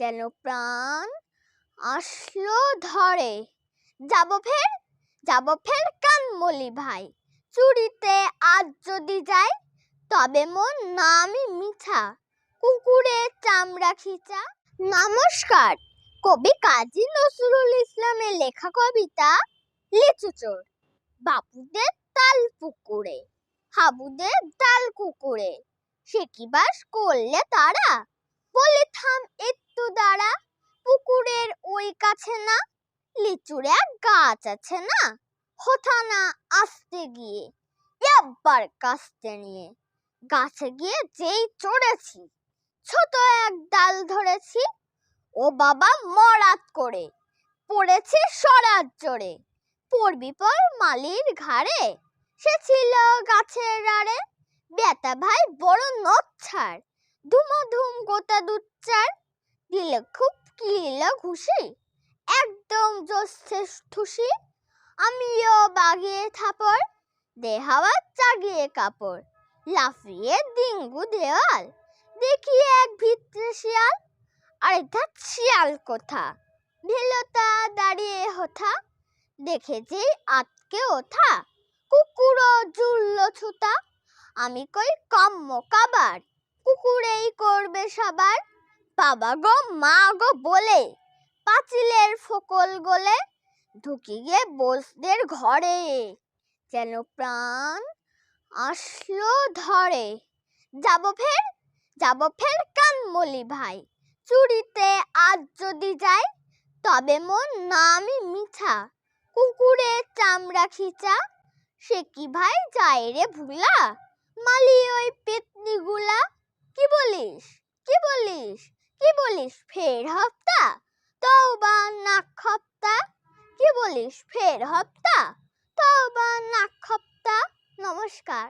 যেন প্রাণ আসলো ধরে। যাব ফের যাব ফের কানমলি ভাই। চুরিতে আজ যদি যাই, তবে মন নামই মিছা। কুকুরের চামড়া খিচা। নমস্কার, কবি কাজী নজরুল ইসলামের লেখা কবিতা লিচু চোর। বাপুদের তাল পুকুরে, হাবুদের ডাল কুকুরে। সে কি বাস করলে তারা? বলে থাম একটু দাঁড়া, পুকুরের ওই কাছে না, লিচুর এক গাছ আছে না? হোথা না আসতে গিয়ে, একবার কাস্তে নিয়ে, গাছে গিয়ে যেই চড়েছি, ছোট এক ডাল ধরেছি, ও বাবা মরাত করে, পড়েছে সরাত জোরে, পড়বি পর মালির ঘাড়ে, সে ছিল গাছের আড়ে বেতা ভাই বড় নখ ছাড় ধুমধুম গোটা দুচ্চার দিলে খুব কিলিল ঘুষি একদম জোচ্ছে ঠুসি। আমিও বাগিয়ে থাপড়। দে হাওয়া চাগিয়ে কাপড়। লাফিয়ে ডিঙ্গু দেওয়াল। দেখি এক ভিতরে শিয়াল। আর এটা শিয়াল কোথা? ভেলতা দাঁড়িয়ে হোথা দেখেছি আটকে ওঠা। কুকুরও জুড়ল ছুতা। আমি কই কম্ম কাবার? কুকুরেই করবে সবার। বাবা গো, মা গো বলে। পাঁচিলের ফোকল গলে ঢুকি গিয়ে বোসদের ঘরে। যেন প্রাণ আসলো ধরে। যাব ফের যাব ফের কানমলি ভাই। চুরিতে আজ যদি যাই, তবে মন নামই মিছা। কুকুরের চামড়া খিচা, সে কি ভাই যায় রে ভুলা? মালি ওই পেতনিগুলা, কি বলিস? কি বলিস? কি বলিস, ফের হপ্তা? তওবা নাক হপ্তা কি বলিস, ফের হপ্তা? তওবা নাক হপ্তা নমস্কার।